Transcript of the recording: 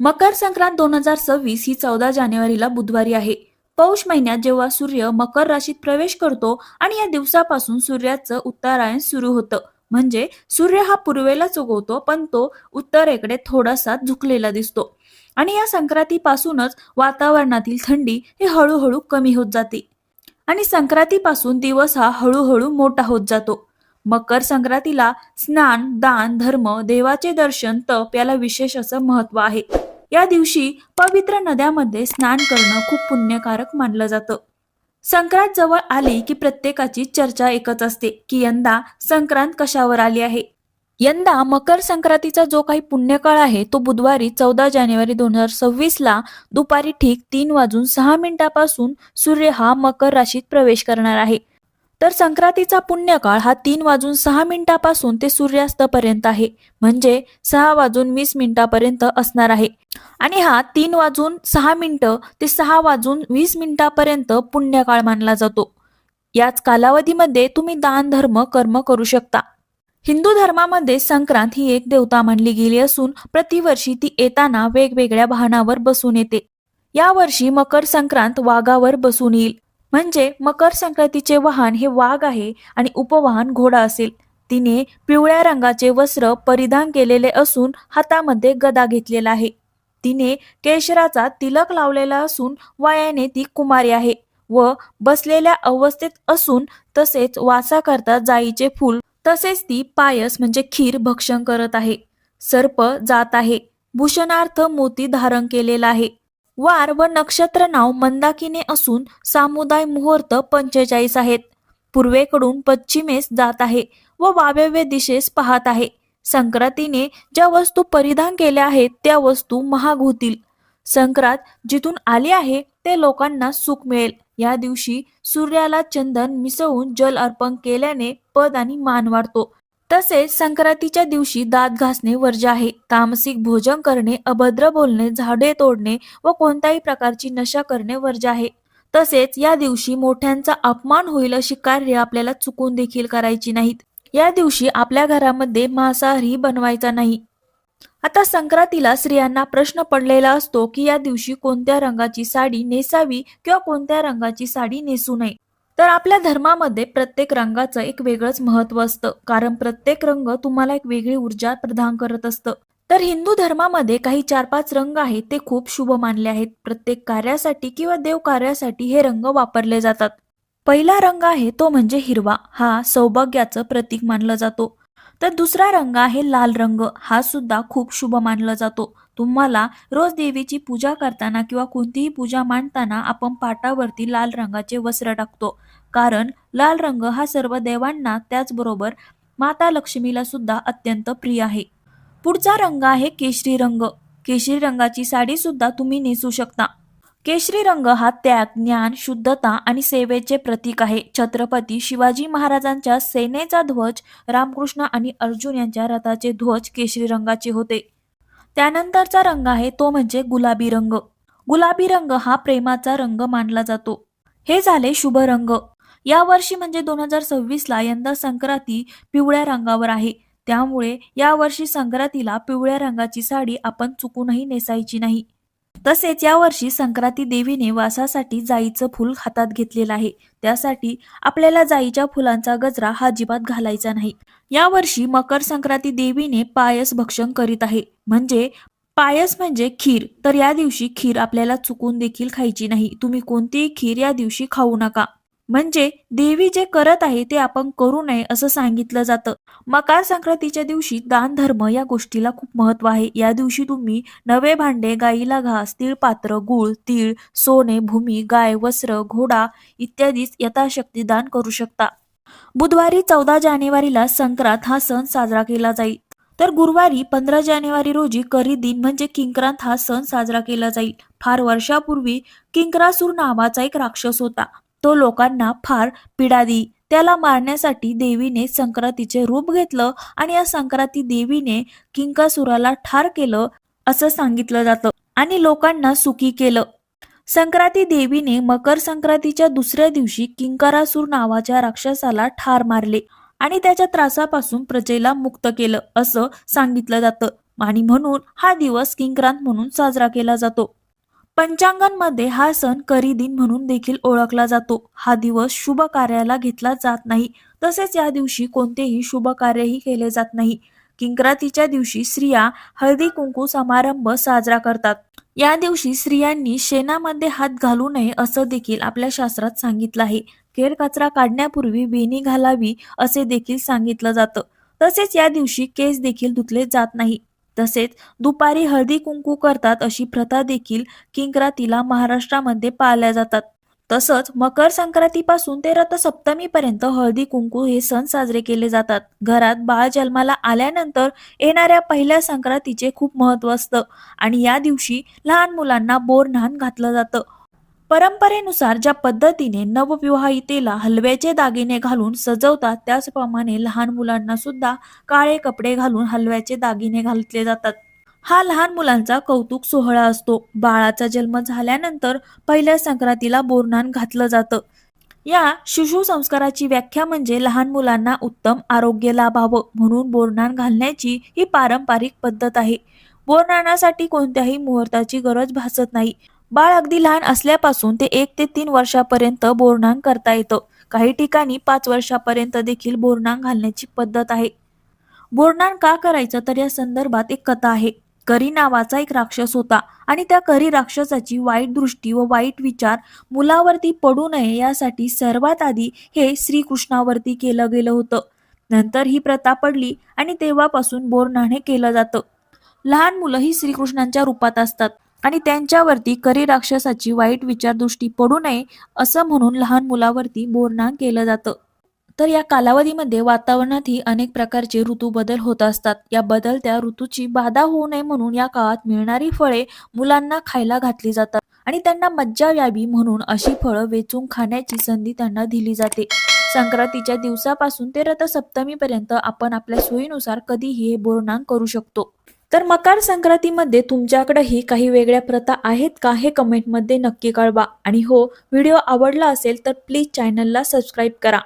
मकर संक्रांत दोन हजार सव्वीस ही चौदा जानेवारीला बुधवारी आहे. पौष महिन्यात जेव्हा सूर्य मकर राशीत प्रवेश करतो आणि या दिवसापासून सूर्याचं उत्तरायण सुरू होतं. म्हणजे सूर्य हा पूर्वेलाच उगवतो पण तो उत्तरेकडे थोडासा झुकलेला दिसतो. आणि या संक्रांतीपासूनच वातावरणातील थंडी ही हळूहळू कमी होत जाते. आणि संक्रांतीपासून दिवस हा हळूहळू मोठा होत जातो. मकर संक्रांतीला स्नान दान धर्म देवाचे दर्शन तप याला विशेष असं महत्त्व आहे. या दिवशी पवित्र नद्यामध्ये स्नान करणं खूप पुण्यकारक मानलं जातं. संक्रांत जवळ आली की प्रत्येकाची चर्चा एकच असते की यंदा संक्रांत कशावर आली आहे? यंदा मकर संक्रांतीचा जो काही पुण्यकाळ आहे तो बुधवारी चौदा जानेवारी दोन हजार सव्वीस ला दुपारी ठीक तीन वाजून सहा मिनिटापासून सूर्य हा मकर राशीत प्रवेश करणार आहे. तर संक्रांतीचा पुण्यकाळ हा तीन वाजून सहा मिनिटापासून ते सूर्यास्तपर्यंत आहे. म्हणजे सहा वाजून वीस मिनिटापर्यंत असणार आहे. आणि हा तीन वाजून सहा मिनिटं ते सहा वाजून वीस मिनिटापर्यंत पुण्यकाळ मानला जातो. याच कालावधीमध्ये तुम्ही दान धर्म कर्म करू शकता. हिंदू धर्मामध्ये संक्रांत ही एक देवता मानली गेली असून प्रतिवर्षी ती येताना वेगवेगळ्या वाहनावर बसून येते. यावर्षी मकर संक्रांत वाघावर बसून येईल. म्हणजे मकर संक्रांतीचे वाहन हे वाघ आहे आणि उपवाहन घोडा असेल. तिने पिवळ्या रंगाचे वस्त्र परिधान केलेले असून हातामध्ये गदा घेतलेला आहे. तिने केशराचा तिलक लावलेला असून वयाने ती कुमारी आहे व बसलेल्या अवस्थेत असून तसेच वासा करता जाईचे फूल तसेच ती पायस म्हणजे खीर भक्षण करत आहे. सर्प जात आहे. भूषणार्थ मोती धारण केलेला आहे. वार व नक्षत्र नाव मंदाकिनी असून सामुदाय मुहूर्त पंचेचाळीस आहेत. पूर्वेकडून पश्चिमेस जात आहे व वाव्यव्य दिशेस पाहत आहे. संक्रांतीने ज्या वस्तू परिधान केल्या आहेत त्या वस्तू महाग होतील संक्रांत जिथून आली आहे ते लोकांना सुख मिळेल. या दिवशी सूर्याला चंदन मिसळून जल अर्पण केल्याने पद आणि मान वाढतो. तसेच संक्रांतीच्या दिवशी दात घासणे वर्ज्य आहे. तामसिक भोजन करणे अभद्र बोलणे झाडे तोडणे व कोणत्याही प्रकारची नशा करणे वर्ज्य आहे. तसेच या दिवशी मोठ्यांचा अपमान होईल अशी कार्य आपल्याला चुकून देखील करायची नाहीत. या दिवशी आपल्या घरामध्ये मांसाहारी बनवायचा नाही. आता संक्रांतीला स्त्रियांना प्रश्न पडलेला असतो की या दिवशी कोणत्या रंगाची साडी नेसावी किंवा कोणत्या रंगाची साडी नेसू नये. तर आपल्या धर्मामध्ये प्रत्येक रंगाचं एक वेगळंच महत्त्व असतं. कारण प्रत्येक रंग तुम्हाला एक वेगळी ऊर्जा प्रदान करत असतं. तर हिंदू धर्मामध्ये काही चार पाच रंग आहेत ते खूप शुभ मानले आहेत. प्रत्येक कार्यासाठी किंवा देव कार्यासाठी हे रंग वापरले जातात. पहिला रंग आहे तो म्हणजे हिरवा. हा सौभाग्याचं प्रतीक मानला जातो. तर दुसरा रंग आहे लाल रंग. हा सुद्धा खूप शुभ मानला जातो. तुम्हाला रोज देवीची पूजा करताना किंवा कोणतीही पूजा मांडताना आपण पाटावरती लाल रंगाचे वस्त्र टाकतो. कारण लाल रंग हा सर्व देवांना त्याचबरोबर माता लक्ष्मीला सुद्धा अत्यंत प्रिय आहे. पुढचा रंग आहे केशरी रंग. केशरी रंगाची साडी सुद्धा तुम्ही नेसू शकता. केशरी रंग हा त्याग ज्ञान शुद्धता आणि सेवेचे प्रतीक आहे. छत्रपती शिवाजी महाराजांच्या सेनेचा ध्वज रामकृष्ण आणि अर्जुन यांच्या रथाचे ध्वज केशरी रंगाचे होते. त्यानंतरचा रंग आहे तो म्हणजे गुलाबी रंग. गुलाबी रंग हा प्रेमाचा रंग मानला जातो. हे झाले शुभ रंग. या वर्षी म्हणजे दोन हजार सव्वीस ला यंदा संक्रांती पिवळ्या रंगावर आहे. त्यामुळे या वर्षी संक्रांतीला पिवळ्या रंगाची साडी आपण चुकूनही नेसायची नाही. तसेच यावर्षी संक्रांती देवीने वासासाठी जाईचं फूल हातात घेतलेलं आहे. त्यासाठी आपल्याला जाईच्या फुलांचा गजरा हा अजिबात घालायचा नाही. यावर्षी मकर संक्रांती देवीने पायस भक्षण करीत आहे. म्हणजे पायस म्हणजे खीर. तर या दिवशी खीर आपल्याला चुकून देखील खायची नाही. तुम्ही कोणतीही खीर या दिवशी खाऊ नका. म्हणजे देवी जे करत आहे ते आपण करू नये असं सांगितलं जातं. मकर संक्रांतीच्या दिवशी दान धर्म या गोष्टीला खूप महत्त्व आहे. या दिवशी तुम्ही नवे भांडे गाईला घास तिळपात्र गुळ तीळ सोने भूमी गाय वस्त्र घोडा इत्यादीच यथाशक्ती दान करू शकता. बुधवारी चौदा जानेवारीला संक्रांत हा सण साजरा केला जाईल तर गुरुवारी पंधरा जानेवारी रोजी करी दिन म्हणजे किंक्रांत हा सण साजरा केला जाईल फार वर्षापूर्वी किंक्रासूर नावाचा एक राक्षस होता. तो लोकांना फार पीडा दी त्याला मारण्यासाठी देवीने संक्रांतीचे रूप घेतलं आणि या संक्रांती देवीने किंकासुराला ठार केलं असं सांगितलं जातं आणि लोकांना सुखी केलं. संक्रांती देवीने मकर संक्रांतीच्या दुसऱ्या दिवशी किंकारासूर नावाच्या राक्षसाला ठार मारले आणि त्याच्या त्रासापासून प्रजेला मुक्त केलं असं सांगितलं जातं आणि म्हणून हा दिवस किंक्रांत म्हणून साजरा केला जातो. पंचांगांमध्ये हा सण करी दिन म्हणून देखील ओळखला जातो. हा दिवस शुभ कार्याला घेतला जात नाही. तसेच या दिवशी कोणतेही शुभ कार्यही केले जात नाही. किंक्रातीच्या दिवशी स्त्रिया हळदी कुंकू समारंभ साजरा करतात. या दिवशी स्त्रियांनी शेणामध्ये हात घालू नये असं देखील आपल्या शास्त्रात सांगितलं आहे. केर कचरा काढण्यापूर्वी वेणी घालावी असे देखील सांगितलं जातं. तसेच या दिवशी केस देखील धुतले जात नाही. तसेच दुपारी हळदी कुंकू करतात अशी प्रथा देखील किंक्रातीला महाराष्ट्रामध्ये पाळल्या जातात. तसंच मकर संक्रांतीपासून ते रथसप्तमीपर्यंत हळदी कुंकू हे सण साजरे केले जातात. घरात बाळ जन्माला आल्यानंतर येणाऱ्या पहिल्या संक्रांतीचे खूप महत्त्व असतं आणि या दिवशी लहान मुलांना बोरन्हाण घातलं जातं. परंपरेनुसार ज्या पद्धतीने नवविवाहितेला हलव्याचे दागिने घालून सजवतात त्याचप्रमाणे लहान मुलांना सुद्धा काळे कपडे घालून हलव्याचे दागिने घातले जातात. हा लहान मुलांचा कौतुक सोहळा असतो. बाळाचा जन्म झाल्यानंतर पहिल्या संक्रांतीला बोरणान घातलं जातं. या शिशु संस्काराची व्याख्या म्हणजे लहान मुलांना उत्तम आरोग्य लाभावं म्हणून बोरणान घालण्याची ही पारंपरिक पद्धत आहे. बोरणानासाठी कोणत्याही मुहूर्ताची गरज भासत नाही. बाळ अगदी लहान असल्यापासून ते एक ते तीन वर्षापर्यंत बोरणांग करता येतं. काही ठिकाणी पाच वर्षापर्यंत देखील बोरणांग घालण्याची पद्धत आहे. बोरणांग का करायचं तर या संदर्भात एक कथा आहे. करी नावाचा एक राक्षस होता आणि त्या करी राक्षसाची वाईट दृष्टी व वाईट विचार मुलावरती पडू नये यासाठी सर्वात आधी हे श्रीकृष्णावरती केलं गेलं होतं. नंतर ही प्रथा पडली आणि तेव्हापासून बोरणाणे केलं जातं. लहान मुलं ही श्रीकृष्णांच्या रूपात असतात. आणि त्यांच्यावरती करी राक्षसाची वाईट विचारदृष्टी पडू नये असं म्हणून लहान मुलावरती बोरन्हाण केलं जातं. तर या कालावधीमध्ये वातावरणातही अनेक प्रकारचे ऋतू बदल होत असतात. या बदलत्या ऋतूची बाधा होऊ नये म्हणून या काळात मिळणारी फळे मुलांना खायला घातली जातात आणि त्यांना मज्जा यावी म्हणून अशी फळं वेचून खाण्याची संधी त्यांना दिली जाते. संक्रांतीच्या दिवसापासून ते रथसप्तमीपर्यंत आपण आपल्या सोयीनुसार कधीही हे बोरणांग करू शकतो. तर मकर संक्रांतीमध्ये तुमच्याकडेही काही वेगळ्या प्रथा आहेत का हे कमेंटमध्ये नक्की कळवा. आणि हो व्हिडिओ आवडला असेल तर प्लीज चॅनलला सबस्क्राईब करा.